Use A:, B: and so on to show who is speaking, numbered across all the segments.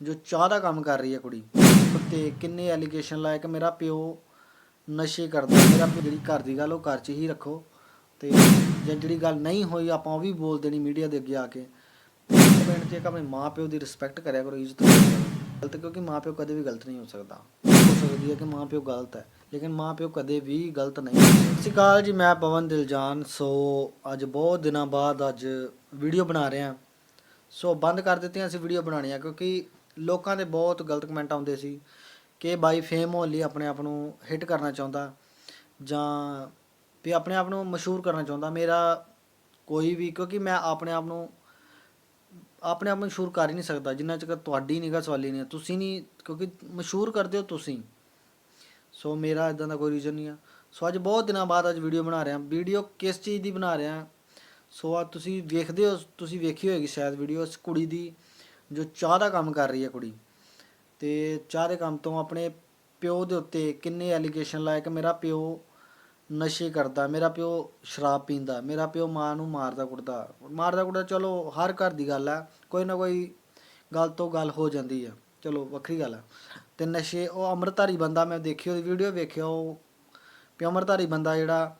A: ਜੋ ਚਾਹ ਦਾ ਕੰਮ ਕਰ ਰਹੀ ਹੈ ਕੁੜੀ ਤੇ ਕਿੰਨੇ ਐਲੀਗੇਸ਼ਨ ਲਾਇਆ ਕਿ ਮੇਰਾ ਪਿਓ ਨਸ਼ੇ ਕਰਦਾ, ਮੇਰਾ ਪਿਓ ਜਿਹੜੀ ਘਰ ਦੀ ਗੱਲ ਉਹ ਘਰ 'ਚ ਹੀ ਰੱਖੋ ਤੇ ਜੇ ਜਿਹੜੀ ਗੱਲ ਨਹੀਂ ਹੋਈ ਆਪਾਂ ਉਹ ਵੀ ਬੋਲ ਦੇਣੀ ਮੀਡੀਆ ਦੇ ਅੱਗੇ ਆ ਕੇ। ਪਿੰਡ 'ਚ ਇੱਕ ਆਪਣੇ ਮਾਂ ਪਿਓ ਦੀ ਰਿਸਪੈਕਟ ਕਰਿਆ ਕਰੋ, ਇੱਜ਼ਤ ਕਰਿਆ ਗਲਤ ਕਿਉਂਕਿ ਮਾਂ ਪਿਓ ਕਦੇ ਵੀ ਗਲਤ ਨਹੀਂ ਹੋ ਸਕਦਾ। ਹੋ ਸਕਦੀ ਹੈ ਕਿ ਮਾਂ ਪਿਓ ਗਲਤ ਹੈ, ਲੇਕਿਨ ਮਾਂ ਪਿਓ ਕਦੇ ਵੀ ਗਲਤ ਨਹੀਂ ਸਤਿ ਸ਼੍ਰੀ ਅਕਾਲ ਜੀ, ਮੈਂ ਪਵਨ ਦਿਲਜਾਨ। ਸੋ ਅੱਜ ਬਹੁਤ ਦਿਨਾਂ ਬਾਅਦ ਅੱਜ ਵੀਡੀਓ ਬਣਾ ਰਿਹਾ ਸੋ ਬੰਦ ਕਰ ਦਿੱਤੀਆਂ ਅਸੀਂ ਵੀਡੀਓ ਬਣਾਉਣੀਆਂ ਕਿਉਂਕਿ ਲੋਕਾਂ ਦੇ ਬਹੁਤ ਗਲਤ ਕਮੈਂਟ ਆਉਂਦੇ ਸੀ ਕਿ ਬਾਈ ਫੇਮ ਹੋਣ ਲਈ ਆਪਣੇ ਆਪ ਨੂੰ ਹਿੱਟ ਕਰਨਾ ਚਾਹੁੰਦਾ ਜਾਂ ਵੀ ਆਪਣੇ ਆਪ ਨੂੰ ਮਸ਼ਹੂਰ ਕਰਨਾ ਚਾਹੁੰਦਾ। ਮੇਰਾ ਕੋਈ ਵੀ, ਕਿਉਂਕਿ ਮੈਂ ਆਪਣੇ ਆਪ ਨੂੰ, ਆਪਣੇ ਆਪ ਨੂੰ ਮਸ਼ਹੂਰ ਕਰ ਹੀ ਨਹੀਂ ਸਕਦਾ। ਜਿੰਨਾ ਚਿਰ ਤੁਹਾਡੀ ਨਿਗਾਹ ਸਵਾਲੀ ਨਹੀਂ ਤੁਸੀਂ ਨਹੀਂ, ਕਿਉਂਕਿ ਮਸ਼ਹੂਰ ਕਰਦੇ ਹੋ ਤੁਸੀਂ। ਸੋ ਮੇਰਾ ਇਦਾਂ ਦਾ ਕੋਈ ਰੀਜ਼ਨ ਨਹੀਂ ਆ। ਸੋ ਅੱਜ ਬਹੁਤ ਦਿਨਾਂ ਬਾਅਦ ਅੱਜ ਵੀਡੀਓ ਬਣਾ ਰਿਹਾ। ਵੀਡੀਓ ਕਿਸ ਚੀਜ਼ ਦੀ ਬਣਾ ਰਿਹਾ? ਸੋ ਆ ਤੁਸੀਂ ਵੇਖਦੇ ਹੋ, ਤੁਸੀਂ ਵੇਖੀ ਹੋਏਗੀ ਸ਼ਾਇਦ ਵੀਡੀਓ ਇਸ ਕੁੜੀ ਦੀ ਜੋ ਚਾਹ ਦਾ ਕੰਮ ਕਰ ਰਹੀ ਹੈ ਕੁੜੀ। ਤੇ ਚਾਹ ਦੇ ਕੰਮ ਤੋਂ ਆਪਣੇ ਪਿਓ ਦੇ ਉੱਤੇ ਕਿੰਨੇ ਐਲੀਗੇਸ਼ਨ ਲਾਏ ਕਿ ਮੇਰਾ ਪਿਓ ਨਸ਼ੇ ਕਰਦਾ, ਮੇਰਾ ਪਿਓ ਸ਼ਰਾਬ ਪੀਂਦਾ, ਮੇਰਾ ਪਿਓ ਮਾਂ ਨੂੰ ਮਾਰਦਾ ਕੁੱਟਦਾ। ਮਾਰਦਾ ਕੁੱਟਦਾ ਚਲੋ ਹਰ ਘਰ ਦੀ ਗੱਲ ਹੈ ਕੋਈ ਨਾ ਕੋਈ ਗੱਲ ਤੋਂ ਗੱਲ ਹੋ ਜਾਂਦੀ ਹੈ ਚਲੋ ਵੱਖਰੀ ਗੱਲ ਹੈ ਤੇ ਨਸ਼ੇ, ਉਹ ਅੰਮ੍ਰਿਤਧਾਰੀ ਬੰਦਾ, ਮੈਂ ਦੇਖੀ ਉਹਦੀ ਵੀਡੀਓ ਵੇਖਿਆ, ਉਹ ਪਿਓ ਅੰਮ੍ਰਿਤਧਾਰੀ ਬੰਦਾ ਜਿਹੜਾ,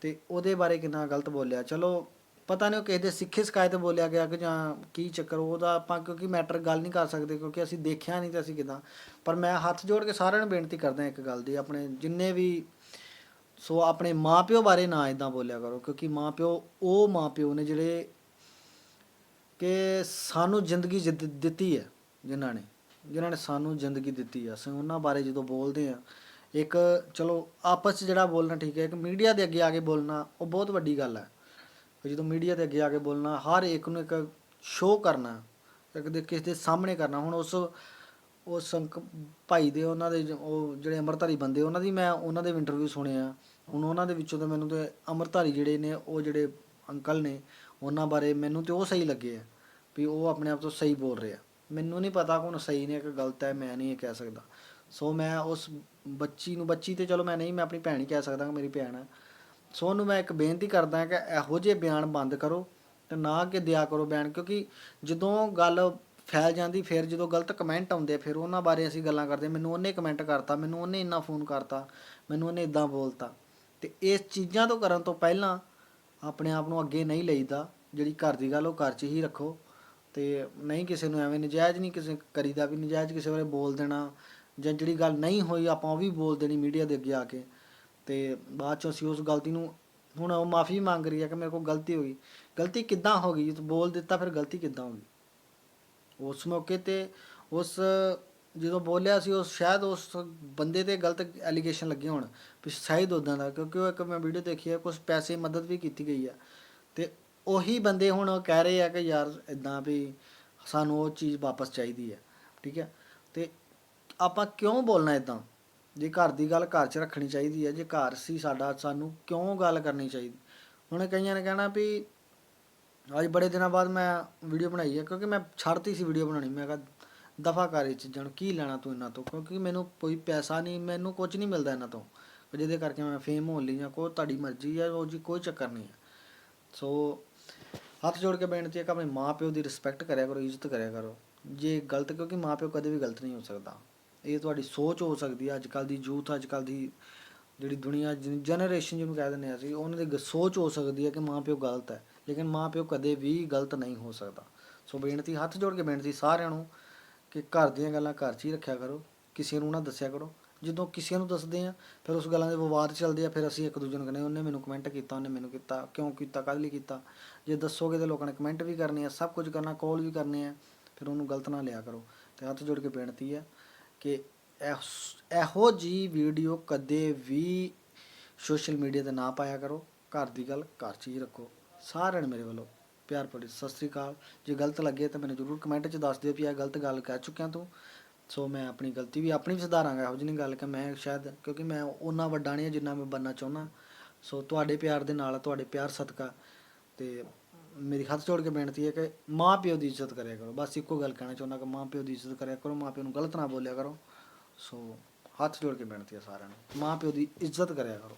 A: ਤੇ ਉਹਦੇ ਬਾਰੇ ਕਿੰਨਾ ਗਲਤ ਬੋਲਿਆ। ਚਲੋ ਪਤਾ ਨਹੀਂ ਉਹ ਕਿਸੇ ਦੇ ਸਿੱਖੇ ਸ਼ਿਕਾਇਤ ਬੋਲਿਆ ਗਿਆ ਕਿ ਜਾਂ ਕੀ ਚੱਕਰ, ਉਹਦਾ ਆਪਾਂ ਕਿਉਂਕਿ ਮੈਟਰ ਗੱਲ ਨਹੀਂ ਕਰ ਸਕਦੇ ਕਿਉਂਕਿ ਅਸੀਂ ਦੇਖਿਆ ਨਹੀਂ ਤਾਂ ਅਸੀਂ ਕਿਦਾਂ। ਪਰ ਮੈਂ ਹੱਥ ਜੋੜ ਕੇ ਸਾਰਿਆਂ ਨੂੰ ਬੇਨਤੀ ਕਰਦਾ ਇੱਕ ਗੱਲ ਦੀ, ਆਪਣੇ ਜਿੰਨੇ ਵੀ ਸੋ ਆਪਣੇ ਮਾਪਿਓ ਬਾਰੇ ਨਾ ਇਦਾਂ ਬੋਲਿਆ ਕਰੋ ਕਿਉਂਕਿ ਮਾਪਿਓ, ਉਹ ਮਾਪਿਓ ਨੇ ਜਿਹੜੇ ਕਿ ਸਾਨੂੰ ਜ਼ਿੰਦਗੀ ਜਿ- ਦਿੱਤੀ ਹੈ ਜਿਨ੍ਹਾਂ ਨੇ ਜਿਨ੍ਹਾਂ ਨੇ ਸਾਨੂੰ ਜ਼ਿੰਦਗੀ ਦਿੱਤੀ ਹੈ ਅਸੀਂ ਉਹਨਾਂ ਬਾਰੇ ਜਦੋਂ ਬੋਲਦੇ ਆ ਇੱਕ ਚਲੋ ਆਪਸ 'ਚ ਜਿਹੜਾ ਬੋਲਣਾ ਠੀਕ ਹੈ, ਇੱਕ ਮੀਡੀਆ ਦੇ ਅੱਗੇ ਆ ਕੇ ਬੋਲਣਾ, ਉਹ ਬਹੁਤ ਵੱਡੀ ਗੱਲ ਹੈ। ਵੀ ਜਦੋਂ ਮੀਡੀਆ ਦੇ ਅੱਗੇ ਆ ਕੇ ਬੋਲਣਾ, ਹਰ ਇੱਕ ਨੂੰ ਇੱਕ ਸ਼ੋਅ ਕਰਨਾ, ਇੱਕ ਦੇ ਕਿਸ ਦੇ ਸਾਹਮਣੇ ਕਰਨਾ। ਹੁਣ ਉਸ ਉਹ ਸੰਕ, ਭਾਈ ਦੇ ਉਹਨਾਂ ਦੇ ਉਹ ਜਿਹੜੇ ਅੰਮ੍ਰਿਤਧਾਰੀ ਬੰਦੇ, ਉਹਨਾਂ ਦੀ ਮੈਂ ਉਹਨਾਂ ਦੇ ਇੰਟਰਵਿਊ ਸੁਣੇ ਆ। ਹੁਣ ਉਹਨਾਂ ਦੇ ਵਿੱਚੋਂ ਤਾਂ ਮੈਨੂੰ ਤੇ ਅੰਮ੍ਰਿਤਧਾਰੀ ਜਿਹੜੇ ਨੇ, ਉਹ ਜਿਹੜੇ ਅੰਕਲ ਨੇ, ਉਹਨਾਂ ਬਾਰੇ ਮੈਨੂੰ ਤੇ ਉਹ ਸਹੀ ਲੱਗੇ ਆ ਵੀ ਉਹ ਆਪਣੇ ਆਪ ਤੋਂ ਸਹੀ ਬੋਲ ਰਹੇ ਆ। ਮੈਨੂੰ ਨਹੀਂ ਪਤਾ ਕੌਣ ਸਹੀ ਨੇ ਕਿ ਗਲਤ ਹੈ, ਮੈਂ ਨਹੀਂ ਇਹ ਕਹਿ ਸਕਦਾ। ਸੋ ਮੈਂ ਉਸ ਬੱਚੀ ਨੂੰ, ਬੱਚੀ ਤੇ ਚਲੋ ਮੈਂ ਨਹੀਂ, ਮੈਂ ਆਪਣੀ ਭੈਣ ਹੀ ਕਹਿ ਸਕਦਾ ਕਿ ਮੇਰੀ ਭੈਣ ਹੈ ਸੋ ਉਹਨੂੰ ਮੈਂ ਇੱਕ ਬੇਨਤੀ ਕਰਦਾ ਕਿ ਇਹੋ ਜਿਹੇ ਬਿਆਨ ਬੰਦ ਕਰੋ ਤੇ ਨਾ ਕਿ ਦਿਆ ਕਰੋ ਬਿਆਨ, ਕਿਉਂਕਿ ਜਦੋਂ ਗੱਲ ਫੈਲ ਜਾਂਦੀ, ਫਿਰ ਜਦੋਂ ਗਲਤ ਕਮੈਂਟ ਆਉਂਦੇ ਫਿਰ ਉਹਨਾਂ ਬਾਰੇ ਅਸੀਂ ਗੱਲਾਂ ਕਰਦੇ ਮੈਨੂੰ ਉਹਨੇ ਕਮੈਂਟ ਕਰਤਾ, ਮੈਨੂੰ ਉਹਨੇ ਇੰਨਾ ਫੋਨ ਕਰਤਾ, ਮੈਨੂੰ ਉਹਨੇ ਇਦਾਂ ਬੋਲਤਾ। ਤੇ ਇਸ ਚੀਜ਼ਾਂ ਤੋਂ ਕਰਨ ਤੋਂ ਪਹਿਲਾਂ ਆਪਣੇ ਆਪ ਨੂੰ ਅੱਗੇ ਨਹੀਂ ਲਈਦਾ। ਜਿਹੜੀ ਘਰ ਦੀ ਗੱਲ ਉਹ ਘਰ 'ਚ ਹੀ ਰੱਖੋ। ਤੇ ਨਹੀਂ ਕਿਸੇ ਨੂੰ ਐਵੇਂ ਨਜਾਇਜ਼ ਨਹੀਂ ਕਿਸੇ ਕਰੀਦਾ ਵੀ, ਨਜਾਇਜ਼ ਕਿਸੇ ਬਾਰੇ ਬੋਲ ਦੇਣਾ ਜਾਂ ਜਿਹੜੀ ਗੱਲ ਨਹੀਂ ਹੋਈ, ਆਪਾਂ ਉਹ ਵੀ ਬੋਲ ਦੇਣੀ ਮੀਡੀਆ ਦੇ ਅੱਗੇ ਆ ਕੇ। ਤੇ ਬਾਅਦ ਚੋਂ ਅਸੀਂ ਉਸ ਗਲਤੀ ਨੂੰ, ਹੁਣ ਉਹ ਮਾਫੀ ਮੰਗ ਰਹੀ ਹੈ ਕਿ ਮੇਰੇ ਕੋਲ ਗਲਤੀ ਹੋ ਗਈ। ਗਲਤੀ ਕਿੱਦਾਂ ਹੋ ਗਈ? ਤੂੰ ਬੋਲ ਦਿੱਤਾ, ਫਿਰ ਗਲਤੀ ਕਿੱਦਾਂ ਹੋ ਗਈ? ਉਸ ਮੌਕੇ ਤੇ ਉਸ, ਜਦੋਂ ਬੋਲਿਆ ਸੀ, ਉਸ ਸ਼ਾਇਦ ਉਸ ਬੰਦੇ ਤੇ ਗਲਤ ਐਲੀਗੇਸ਼ਨ ਲੱਗੇ ਹੋਣ, ਵੀ ਸ਼ਾਇਦ ਉਦਾਂ ਦਾ, ਕਿਉਂਕਿ ਉਹ ਇੱਕ ਮੈਂ ਵੀਡੀਓ ਦੇਖੀ ਹੈ ਕੁਝ ਪੈਸੇ ਮਦਦ ਵੀ ਕੀਤੀ ਗਈ ਹੈ। ਤੇ ਉਹੀ ਬੰਦੇ ਹੁਣ ਕਹਿ ਰਹੇ ਆ ਕਿ ਯਾਰ ਇਦਾਂ ਵੀ ਸਾਨੂੰ ਉਹ ਚੀਜ਼ ਵਾਪਸ ਚਾਹੀਦੀ ਹੈ, ਠੀਕ ਹੈ? ਤੇ ਆਪਾਂ ਕਿਉਂ ਬੋਲਣਾ ਇਦਾਂ ਜੇ ਘਰ ਦੀ ਗੱਲ ਘਰ 'ਚ ਰੱਖਣੀ ਚਾਹੀਦੀ ਹੈ, ਜੇ ਘਰ ਸੀ ਸਾਡਾ, ਸਾਨੂੰ ਕਿਉਂ ਗੱਲ ਕਰਨੀ ਚਾਹੀਦੀ? ਹੁਣ ਕਈਆਂ ਨੇ ਕਹਿਣਾ ਵੀ ਅੱਜ ਬੜੇ ਦਿਨਾਂ ਬਾਅਦ ਮੈਂ ਵੀਡੀਓ ਬਣਾਈ ਹੈ, ਕਿਉਂਕਿ ਮੈਂ ਛੱਡਤੀ ਸੀ ਵੀਡੀਓ ਬਣਾਉਣੀ। ਮੈਂ ਕਿਹਾ, ਦਫਾ ਕਰ ਇਹ ਚੀਜ਼ਾਂ ਨੂੰ, ਕੀ ਲੈਣਾ ਤੂੰ ਇਹਨਾਂ ਤੋਂ? ਕਿਉਂਕਿ ਮੈਨੂੰ ਕੋਈ ਪੈਸਾ ਨਹੀਂ, ਮੈਨੂੰ ਕੁਝ ਨਹੀਂ ਮਿਲਦਾ ਇਹਨਾਂ ਤੋਂ। ਜਿਹਦੇ ਕਰਕੇ ਮੈਂ ਫੇਮ ਹੋ ਲਈ ਜਾਂ ਕੋਈ ਤੁਹਾਡੀ ਮਰਜ਼ੀ ਹੈ, ਉਹ ਜੀ ਕੋਈ ਚੱਕਰ ਨਹੀਂ ਹੈ। ਸੋ ਹੱਥ ਜੋੜ ਕੇ ਬੇਨਤੀ ਹੈ ਕਿ ਆਪਣੇ ਮਾਪਿਓ ਦੀ ਰਿਸਪੈਕਟ ਕਰਿਆ ਕਰੋ, ਇੱਜ਼ਤ ਕਰਿਆ ਕਰੋ। ਜੇ ਗਲਤ, ਕਿਉਂਕਿ ਮਾਪਿਓ ਕਦੇ ਵੀ ਗਲਤ ਨਹੀਂ ਹੋ ਸਕਦਾ। ਇਹ ਤੁਹਾਡੀ ਸੋਚ ਹੋ ਸਕਦੀ ਹੈ ਅੱਜ ਕੱਲ ਦੀ ਯੂਥ ਅੱਜ ਕੱਲ ਦੀ ਜਿਹੜੀ ਦੁਨੀਆ ਜਨਰੇਸ਼ਨ ਜਿਹਨੂੰ ਕਹਿ ਦਿੰਦੇ ਆ ਅਸੀਂ, ਉਹਨਾਂ ਦੀ ਗ- ਸੋਚ ਹੋ ਸਕਦੀ ਹੈ ਕਿ ਮਾਂ ਪਿਓ ਗਲਤ ਹੈ, ਲੇਕਿਨ ਮਾਂ ਪਿਓ ਕਦੇ ਵੀ ਗਲਤ ਨਹੀਂ ਹੋ ਸਕਦਾ। ਸੋ ਬੇਨਤੀ, ਹੱਥ ਜੋੜ ਕੇ ਬੇਨਤੀ ਸਾਰਿਆਂ ਨੂੰ ਕਿ ਘਰ ਦੀਆਂ ਗੱਲਾਂ ਘਰ 'ਚ ਹੀ ਰੱਖਿਆ ਕਰੋ, ਕਿਸੇ ਨੂੰ ਨਾ ਦੱਸਿਆ ਕਰੋ। ਜਦੋਂ ਕਿਸੇ ਨੂੰ ਦੱਸਦੇ ਆ ਫਿਰ ਉਸ ਗੱਲਾਂ ਦੇ ਵਿਵਾਦ ਚੱਲਦੇ ਆ, ਫਿਰ ਅਸੀਂ ਇੱਕ ਦੂਜੇ ਨੂੰ ਕਹਿੰਦੇ ਉਹਨੇ ਮੈਨੂੰ ਕਮੈਂਟ ਕੀਤਾ, ਉਹਨੇ ਮੈਨੂੰ ਕੀਤਾ, ਕਿਉਂ ਕੀਤਾ, ਕਾਹਦੇ ਲਈ ਕੀਤਾ? ਜੇ ਦੱਸੋਗੇ ਤੇ ਲੋਕਾਂ ਨੇ ਕਮੈਂਟ ਵੀ ਕਰਨੇ ਆ, ਸਭ ਕੁਝ ਕਰਨਾ ਕਾਲ ਵੀ ਕਰਨੇ ਆ, ਫਿਰ ਉਹਨੂੰ ਗਲਤ ਨਾ ਲਿਆ ਕਰੋ। ਤੇ ਹੱਥ ਜੋੜ ਕੇ ਬੇਨਤੀ ਹੈ ਕਿ ਇਹੋ- ਇਹੋ ਜੀ ਵੀਡੀਓ ਕਦੇ ਵੀ ਸੋਸ਼ਲ ਮੀਡੀਆ ਤੇ ਨਾ ਪਾਇਆ ਕਰੋ। ਘਰ ਦੀ ਗੱਲ, ਘਰ 'ਚ ਹੀ ਰੱਖੋ। ਸਾਰਿਆਂ ਨੂੰ ਮੇਰੇ ਵੱਲੋਂ ਪਿਆਰ ਭਰੀ ਸਤਿ ਸ੍ਰੀ ਅਕਾਲ। ਜੇ ਗਲਤ ਲੱਗੇ ਤਾਂ ਮੈਨੂੰ ਜਰੂਰ ਕਮੈਂਟ 'ਚ ਦੱਸ ਦਿਓ ਵੀ ਇਹ ਗਲਤ ਗੱਲ ਕਹਿ ਚੁੱਕਿਆ ਤੂੰ। ਸੋ ਮੈਂ ਆਪਣੀ ਗਲਤੀ ਵੀ ਆਪਣੀ ਵੀ ਸੁਧਾਰਾਂਗਾ, ਇਹੋ ਜਿਹੀ ਨਹੀਂ ਗੱਲ ਕਿ ਮੈਂ ਸ਼ਾਇਦ, ਕਿਉਂਕਿ ਮੈਂ ਉਹਨਾਂ ਵੱਡਾ ਨਹੀਂ ਹਾਂ ਜਿੰਨਾ ਮੈਂ ਬੰਨਾ ਚਾਹੁੰਦਾ ਸੋ ਤੁਹਾਡੇ ਪਿਆਰ ਦੇ ਨਾਲ, ਤੁਹਾਡੇ ਪਿਆਰ ਸਦਕਾ ਤੇ ਮੇਰੀ ਹੱਥ ਜੋੜ ਕੇ ਬੇਨਤੀ ਹੈ ਕਿ ਮਾਂ ਪਿਓ ਦੀ ਇੱਜ਼ਤ ਕਰਿਆ ਕਰੋ। ਬਸ ਇੱਕੋ ਗੱਲ ਕਹਿਣਾ ਚਾਹੁੰਦਾ ਕਿ ਮਾਂ ਪਿਓ ਦੀ ਇੱਜ਼ਤ ਕਰਿਆ ਕਰੋ, ਮਾਂ ਪਿਓ ਨੂੰ ਗਲਤ ਨਾ ਬੋਲਿਆ ਕਰੋ। ਸੋ ਹੱਥ ਜੋੜ ਕੇ ਬੇਨਤੀ ਹੈ ਸਾਰਿਆਂ ਨੂੰ, ਮਾਂ ਪਿਓ ਦੀ ਇੱਜ਼ਤ ਕਰਿਆ ਕਰੋ।